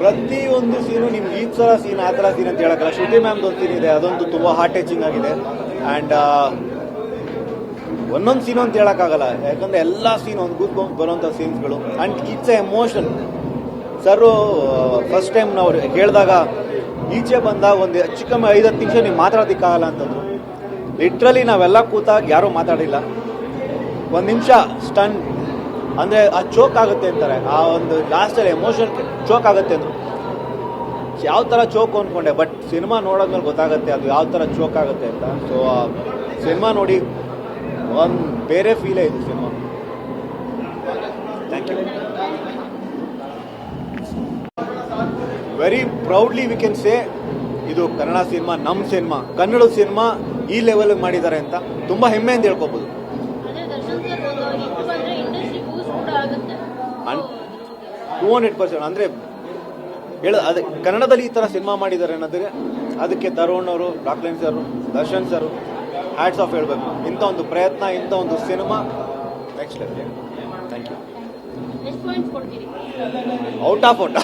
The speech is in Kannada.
ಪ್ರತಿಯೊಂದು ಸೀನು ನಿಮ್ಗೆ ಈ ಸಲ ಸೀನ್ ಆ ಥರ ಸೀನ್ ಅಂತ ಹೇಳಕ್ಕಲ್ಲ ಶ್ರುತಿ ಮ್ಯಾಮ್ ಸೀನ್ ಇದೆ, ಅದೊಂದು ತುಂಬ ಹಾರ್ಟ್ ಟಚಿಂಗ್ ಆಗಿದೆ. ಆ್ಯಂಡ್ ಒಂದೊಂದು ಸೀನು ಅಂತ ಹೇಳೋಕ್ಕಾಗಲ್ಲ. ಯಾಕಂದರೆ ಎಲ್ಲ ಸೀನ್ ಒಂದು ಕೂತ್ಕೊಂಡು ಬರೋಂಥ ಸೀನ್ಸ್ಗಳು and it's a emotion sir first time ನಾವು ಹೇಳಿದಾಗ ಈಚೆ ಬಂದಾಗ ಒಂದು ಹೆಚ್ಚು ಕಮ್ಮಿ ಐದು ಹತ್ತು ನಿಮಿಷ ನೀವು ಮಾತಾಡೋದಕ್ಕಾಗಲ್ಲ ಅಂತಂದ್ರು. ಲಿಟ್ರಲಿ ನಾವೆಲ್ಲ ಕೂತಾಗ ಯಾರೂ ಮಾತಾಡಿಲ್ಲ. ಒಂದು ನಿಮಿಷ ಸ್ಟನ್ ಅಂದರೆ ಆ ಚೋಕ್ ಆಗುತ್ತೆ ಅಂತಾರೆ. ಆ ಒಂದು ಲಾಸ್ಟಲ್ಲಿ ಎಮೋಷನ್ ಚೋಕ್ ಆಗುತ್ತೆ ಅಂದರು. ಯಾವ ಥರ ಚೋಕ್ ಅಂದ್ಕೊಂಡೆ ಬಟ್ ಸಿನಿಮಾ ನೋಡೋದ್ಮೇಲೆ ಗೊತ್ತಾಗುತ್ತೆ ಅದು ಯಾವ ಥರ ಚೋಕ್ ಆಗುತ್ತೆ ಅಂತ. ಸೊ ಸಿನಿಮಾ ನೋಡಿ ಒಂದು ಬೇರೆ ಫೀಲೇ ಇದು cinema thank you very proudly we can say ಇದು ಕನ್ನಡ ಸಿನಿಮಾ ನಮ್ಮ ಸಿನಿಮಾ ಕನ್ನಡ ಸಿನಿಮಾ ಈ ಲೆವೆಲ್ ಮಾಡಿದ್ದಾರೆ ಅಂತ. ತುಂಬ ಹೆಮ್ಮೆಯಿಂದ ಹೇಳ್ಕೊಬೋದು ಅದೇ ದರ್ಶನ್ ಸರ್ ಒಂದು ಹಿಟ್ ಬಂದ್ರೆ ಇಂಡಸ್ಟ್ರಿ ಬೂಸ್ಟ್ ಕೂಡ ಆಗುತ್ತೆ ಅನ್- ಟೂ ಹಂಡ್ರೆಡ್ ಪರ್ಸೆಂಟ್ ಅಂದರೆ ಹೇಳ ಅದೇ ಕನ್ನಡದಲ್ಲಿ ಈ ಥರ ಸಿನಿಮಾ ಮಾಡಿದ್ದಾರೆ ಅನ್ನೋದ್ರೆ ಅದಕ್ಕೆ ತರುಣ್ ಅವರು ಡಾಕ್ಲೈನ್ sir Darshan sir hats off ಹೇಳಬೇಕು. ಇಂಥ ಒಂದು ಪ್ರಯತ್ನ ಇಂಥ ಒಂದು cinema next level thank you out of out